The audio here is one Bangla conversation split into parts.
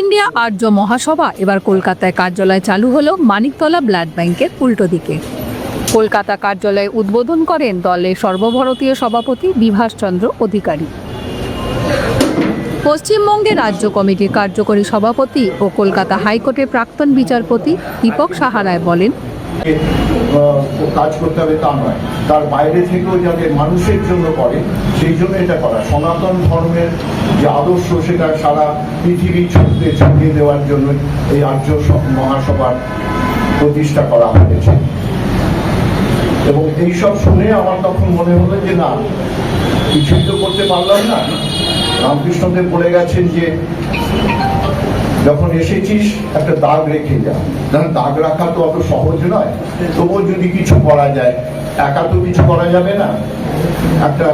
ইন্ডিয়া আর্য মহাসভা। এবার কলকাতায় কার্যালয় চালু হলো মানিকতলা ব্লাড ব্যাংকের উল্টো দিকে। কলকাতা কার্যালয়ে উদ্বোধন করেন দলের সর্বভারতীয় সভাপতি বিভাসচন্দ্র অধিকারী। পশ্চিমবঙ্গে রাজ্য কমিটির কার্যকরী সভাপতি ও কলকাতা হাইকোর্টের প্রাক্তন বিচারপতি দীপক সাহারায় বলেন কাজ করতে হবে তা নয়। তার বাইরে থেকেও যাতে মানুষের জন্য করে, সেই জন্য এটা করা। সনাতন ধর্মের যে আদর্শ, সেটা সারা পৃথিবী ছড়িয়ে ছড়িয়ে দেওয়ার জন্য এই আর্য মহাসভার প্রতিষ্ঠা করা হয়েছে। এবং এইসব শুনে আমার তখন মনে হলো যে, না, কিছুই তো করতে পারলাম না। রামকৃষ্ণদেব বলে গেছেন যে যখন এসেছিস, একটা দাগ রেখে যা। কারণ দাগ রাখা তো অত সহজ নয়। তবুও যদি কিছু করা যায়, একা তো কিছু করা যাবে না। একটা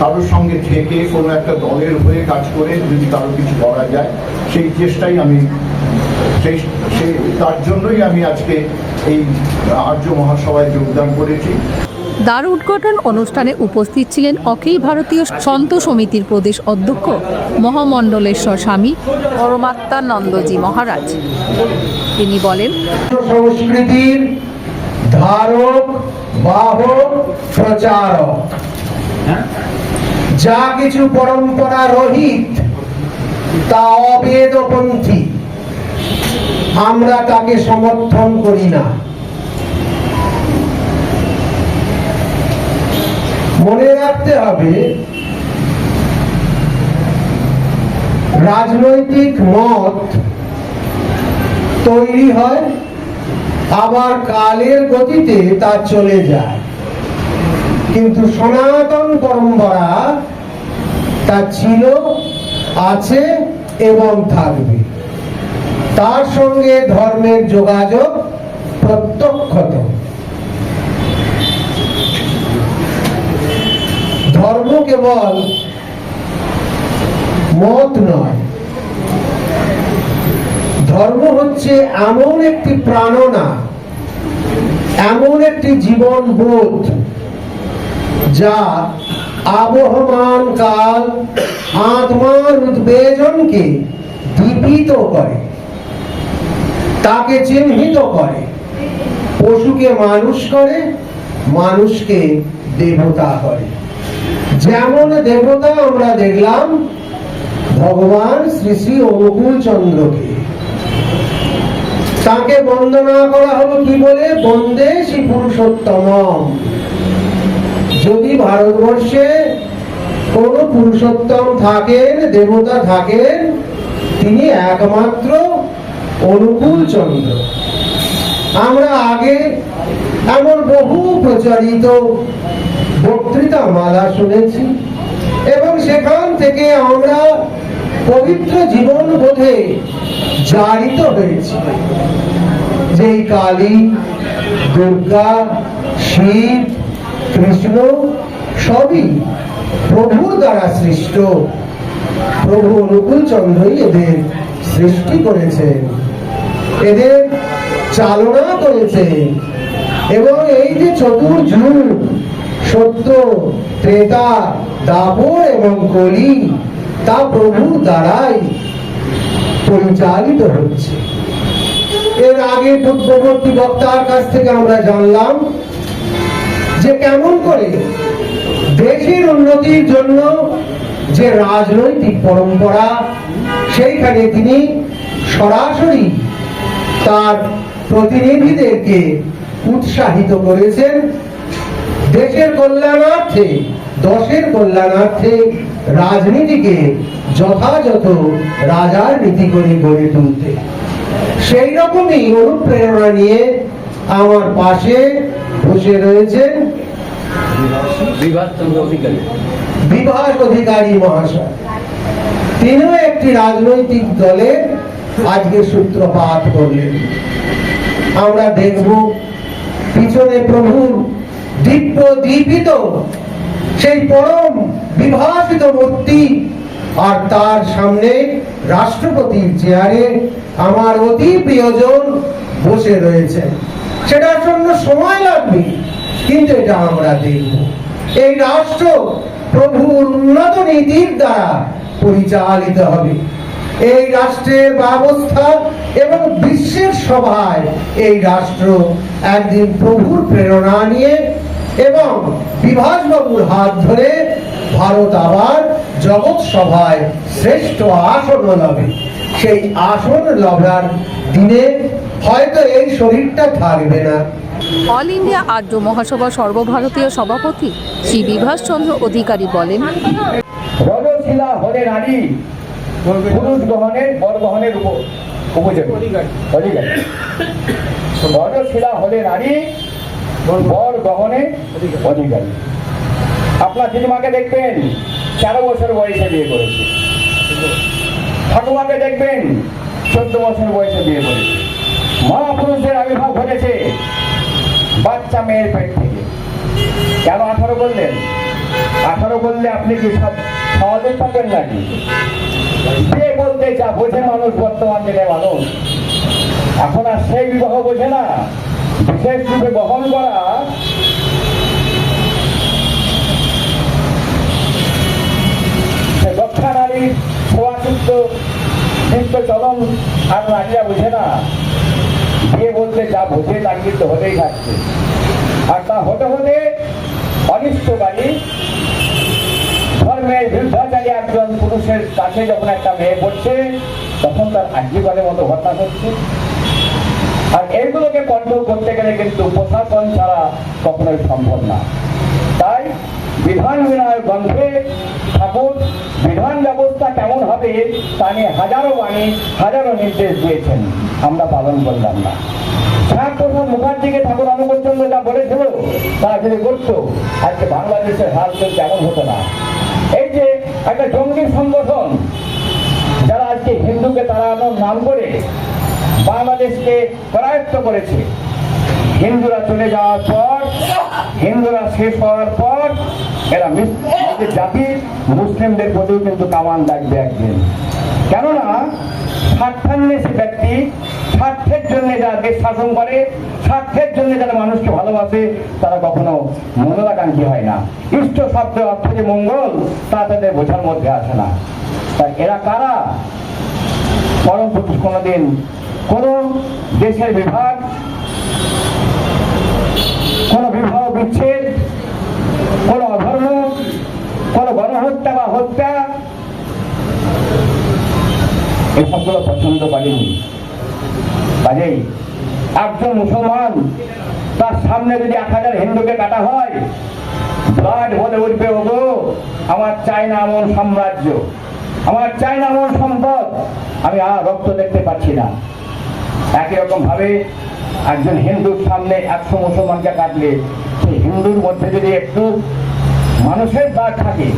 কারোর সঙ্গে থেকে কোনো একটা দলের হয়ে কাজ করে যদি কারও কিছু করা যায়, সেই চেষ্টাই আমি সেই সেই, তার জন্যই আমি আজকে এই আর্য মহাসভায় যোগদান করেছি। দ্বার উদ্ঘাটন অনুষ্ঠানে উপস্থিত ছিলেন অখিল ভারতীয় সন্ত সমিতির প্রদেশ অধ্যক্ষ মহামণ্ডলেশ্বর স্বামী পরমাত্মানন্দজি মহারাজ। তিনি বলেন, সংস্কৃতির ধারক, বাহক, প্রচারক। যা কিছু পরম্পরা রহিত, তা অবেদপন্থী। আমরা তাকে সমর্থন করি না। মনে রাখতে হবে রাজনৈতিক মত তৈরি হয়, আবার কালের গতিতে তা চলে যায়। কিন্তু সনাতন পরম্পরা তা ছিল, আছে এবং থাকবে। তার সঙ্গে ধর্মের যোগাযোগ প্রত্যক্ষত ধর্ম কেবল মত নয়। ধর্ম হচ্ছে এমন একটি প্রাণনা, এমন একটি জীবন বোধ যা আবহমান কাল আত্মার উদ্বেজনকে দীপিত করে, তাকে চিহ্নিত করে, পশুকে মানুষ করে, মানুষকে দেবতা করে। যেমন দেবতা আমরা দেখলাম, ভগবান শ্রী শ্রী অনুকূল চন্দ্রকে তাকে বন্দনা করা হলো কি বলে? বন্দে শ্রী পুরুষোত্তম যদি ভারতবর্ষে কোন পুরুষোত্তম থাকেন, দেবতা থাকেন, তিনি একমাত্র অনুকূল চন্দ্র আমরা আগে এমন বহু প্রচারিত বক্তৃতা মালা শুনেছি। এবং সেখান থেকে আমরা পবিত্র জীবন বোধে জারিত হয়েছি। যেই কালী, দুর্গা, শিব, কৃষ্ণ সবই প্রভুর দ্বারা সৃষ্ট। প্রভু অনুকূল চন্দ্রই এদের সৃষ্টি করেছেন। এদের চালনা করেছে এবং এই যে চতুর্যুগ সত্য, ত্রেতা দাপর এবং কলি, তা প্রভু দ্বারাই পরিচালিত হচ্ছে। এর আগে পূর্ববর্তী বক্তার কাছ থেকে আমরা জানলাম যে কেমন করে দেশের উন্নতির জন্য যে রাজনৈতিক পরম্পরা, সেইখানে তিনি সরাসরি তার প্রতিনিধিদেরকে উৎসাহিত করেছেন। দেশের কল্যাণার্থে দশের কল্যাণার্থে রাজনীতিকে যথাযথ রাজার নীতি করে গড়ে তুলতে। সেই রকমই অনুপ্রেরণা নিয়ে আমার পাশে বসে রয়েছেন বিভাস অধিকারী মহাশয়। তিনিও একটি রাজনৈতিক দলে আজকে সূত্রপাত করলেন। আমরা দেখব পিছনে প্রভুর দিব্য দীপিত, সেই পরম বিভাসিত মূর্তি। আর তার সামনে রাষ্ট্রপতির চেয়ারে আমার অতি প্রিয়জন বসে রয়েছে। সেটার জন্য সময় লাগবে, কিন্তু এটা আমরা দেখব। এই রাষ্ট্র প্রভুর উন্নত নীতির দ্বারা পরিচালিত হবে। এই রাষ্ট্রের ব্যবস্থা এবং বিশ্বের সভায় এই রাষ্ট্র একদিন প্রভুর প্রেরণা নিয়ে এবং বিভাসবাবুর হাত ধরে ভারত আবার জগৎ সভায় শ্রেষ্ঠ আসন লবে সেই আসন লবার দিনে হয়তো এই শরীরটা থাকবে না। অল ইন্ডিয়া আর্য মহাসভা সর্বভারতীয় সভাপতি শ্রী বিভাসচন্দ্র অধিকারী বলেন রজশিলা হলে নারী পুরুষ গ্রহণের বর গ্রহণের উপ- উপযোগী অধিকারী। রজশিলা হলে নারী বর গ্রহণে অধিকারী। আপনার দিদিমাকে দেখবেন, তেরো বছর বয়সে বিয়ে করেছে। ঠাকুমাকে দেখবেন, চোদ্দ বছর বয়সে বিয়ে করেছে। মহাপুরুষের আবির্ভাব ঘটেছে বাচ্চা মেয়ের পেট থেকে। কেন আঠারো বললেন আঠারো বললে আপনি কি সব সহজে পাবেন নাকি? বিয়ে বলতে যা বোঝে মানুষ বর্তমান দিনে মানুষ। এখন আর সেই বিবাহ বোঝে না। বিশেষ রূপে বহন করা দক্ষা নারীর ছোঁয়াযুক্ত চিত্ত চলন আর নারীরা বোঝে না। বিয়ে বলতে যা বোঝে তা কিন্তু হতেই থাকছে। আর তা হতে হতে অনিষ্টকারী ধর্মের বিরুদ্ধাচারী একজন পুরুষের কাছে যখন একটা মেয়ে পড়ছে, তখন তার আজীবনের মতো ঘটনা হচ্ছে। আর এইগুলোকে কন্ট্রোল করতে গেলে কিন্তু প্রশাসন ছাড়া কখনোই সম্ভব না। তাই বিধান বিনয় গ্রন্থে ঠাকুর, বিধান ব্যবস্থা কেমন হবে তা নিয়ে হাজারো বাণী, হাজারো নির্দেশ দিয়েছেন। আমরা পালন করলাম না। শ্যাম প্রসাদ মুখার্জিকে ঠাকুর অনুপচন্দ্র যা বলেছিল তারা যদি করতো আজকে বাংলাদেশের হাল তো কেমন হতো না। এই যে একটা জঙ্গি সংগঠন, যারা আজকে হিন্দুকে তাড়ানোর নাম করে বাংলাদেশকে করায়ত্ত করেছে। হিন্দুরা চলে যাওয়ার পর, হিন্দুরা শেষ হওয়ার পর, এরা জাতি মুসলিমদের প্রতিও কিন্তু কামান লাগবে একদিন। কেননা স্বার্থান্বেষী ব্যক্তি, স্বার্থের জন্য যারা দেশ শাসন করে, স্বার্থের জন্য যারা মানুষকে ভালোবাসে, তারা কখনো মঙ্গলাকাঙ্ক্ষী হয় না। ইষ্ট শব্দ, অর্থ যে মঙ্গল, তা তাদের বোঝার মধ্যে আসে না। তাই এরা কারা? পরম পুরুষ কোনোদিন কোন দেশের বিভাগ, কোন বিবাহ বিচ্ছেদ, কোন অধর্ম, কোন গণহত্যা বা হত্যা এসবগুলো পছন্দ করেনি। কাজেই একজন মুসলমান তার সামনে যদি এক হাজার হিন্দুকে কাটা হয় ব্লাড বলে উঠবে, ওগো, আমার চাই না এমন সাম্রাজ্য, আমার চাই না এমন সম্পদ, আমি আর রক্ত দেখতে পাচ্ছি না। একই রকম ভাবে একজন হিন্দুর সামনে একশো মুসলমানকে কাটলে, সেই হিন্দুর মধ্যে যদি একটু মানুষের দাগ থাকে,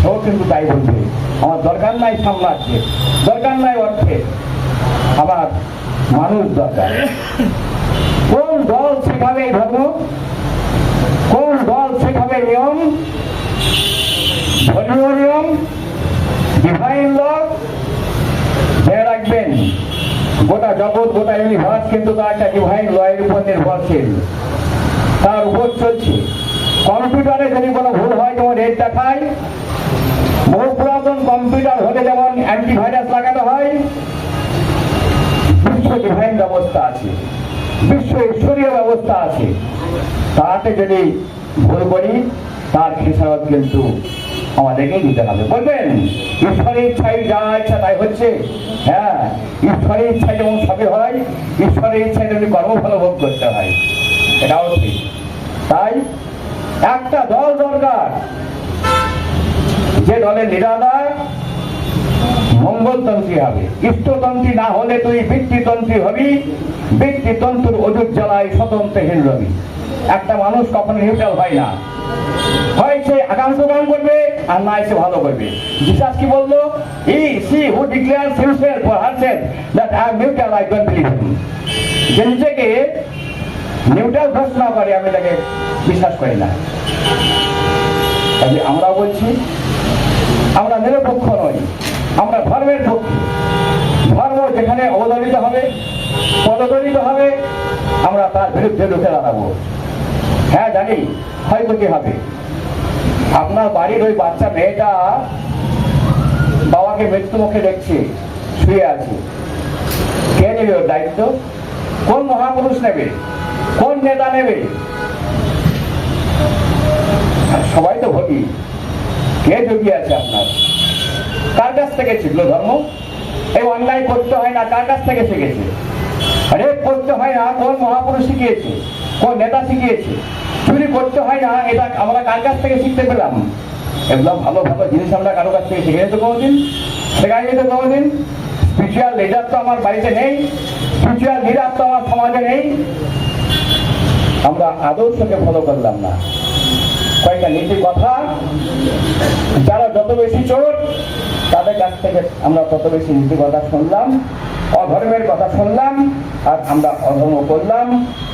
সেও কিন্তু তাই বলবে, আমার দরকার নাই সাম্রাজ্যের, দরকার নাই অর্থের, আবার মানুষ দরকার। কোন দল শেখাবে এই ধর্ম, কোন দল শেখাবে নিয়ম, ধর্মীয় নিয়ম ডিভাইন ল রাখবেন। গোটা জগৎ, গোটা ইউনিভার্স কিন্তু তার একটা ডিভাইন লয়ের উপর নির্ভরশীল। তার উপর চলছে। কম্পিউটারে যদি কোনো ভুল হয় যেমন রেট দেখায়। বহু পুরাতন কম্পিউটার হলে যেমন অ্যান্টিভাইরাস লাগানো হয়, বিশ্ব ডিভাইন ব্যবস্থা আছে। বিশ্ব ঈশ্বরীয় ব্যবস্থা আছে। তাতে যদি ভুল করি, তার খেসারত কিন্তু আমাদেরকেই দিতে হবে বলবেন ঈশ্বরের ইচ্ছায় যা ইচ্ছা তাই হচ্ছে। হ্যাঁ ঈশ্বরের ইচ্ছায় যেমন সবে হয়, ঈশ্বরের ইচ্ছায় তেমনি কর্মফল ভোগ করতে হয়। এটাও ঠিক। তাই একটা দল দরকার। যে দলের নিরাদার মঙ্গলতন্ত্রী হবে। ইষ্টতন্ত্রী না হলে তুই বৃত্তিতন্ত্রী হবি বৃত্তিতন্ত্র অজুর জ্বালায় স্বতন্ত্রহীন রবি। একটা মানুষ কখনো নিউট্রাল হয় না। হয় সে আগাম করবে না এসে ভালো করবে। জিসাস কি বলল? He, she who declare himself for herself that I am neutral I don't believe যে নিজেকে নিউট্রাল ঘোষণা করে, আমি তাকে বিশ্বাস করি না। আমরা বলছি, আমরা নিরপেক্ষ নই, আমরা ধর্মের পক্ষে। ধর্ম যেখানে অবদলিত হবে, পদদলিত হবে, আমরা তার বিরুদ্ধে রুখে দাঁড়াবো। হ্যাঁ জানি, ক্ষয়ক্ষতি হবে। আপনার বাড়ির ওই বাচ্চা মেয়েটা বাবাকে মৃত্যু মুখে দেখছি, শুয়ে আছে। কে নেবে ওর দায়িত্ব? কোন মহাপুরুষ নেবে? কোন নেতা নেবে? সবাই তো ভোগী। কে যোগী আছে আপনার? কার কাছ থেকে শিখলো ধর্ম? এই অন্যায় করতে হয় না, কার কাছ থেকে শিখেছে? আরে, করতে হয় না, কোন মহাপুরুষ শিখিয়েছে? কোন নেতা শিখিয়েছে? চুরি করতে হয় না, এটা আমরা কার কাছ থেকে শিখতে পেলাম? এগুলো ভালো ভালো জিনিস আমরা কারও কাছ থেকে শিখে তো কোনোদিন, শেখাই তো কোনোদিন। স্পিরিচুয়াল লিডার তো আমার বাড়িতে নেই স্পিরিচুয়াল লিডার তো আমার সমাজে নেই। আমরা আদর্শকে ফলো করলাম না। কয়েকটা নীতি কথা, যারা যত বেশি চোর, তাদের কাছ থেকে আমরা তত বেশি নীতি কথা শুনলাম, অধর্মের কথা শুনলাম, আর আমরা অধর্ম করলাম,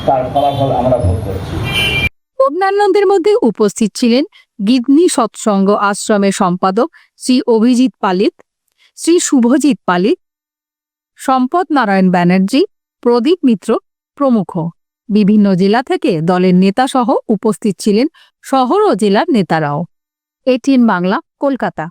তার ফলাফল আমরা ভোগ করছি। অন্যান্যদের মধ্যে উপস্থিত ছিলেন গিদনি সৎসঙ্গ আশ্রমের সম্পাদক শ্রী অভিজিৎ পালিত, শ্রী শুভজিৎ পালিত, সম্পদ নারায়ণ ব্যানার্জি, প্রদীপ মিত্র প্রমুখ। বিভিন্ন জেলা থেকে দলের নেতাসহ উপস্থিত ছিলেন শহর ও জেলার নেতারাও। এটিএন বাংলা, কলকাতা।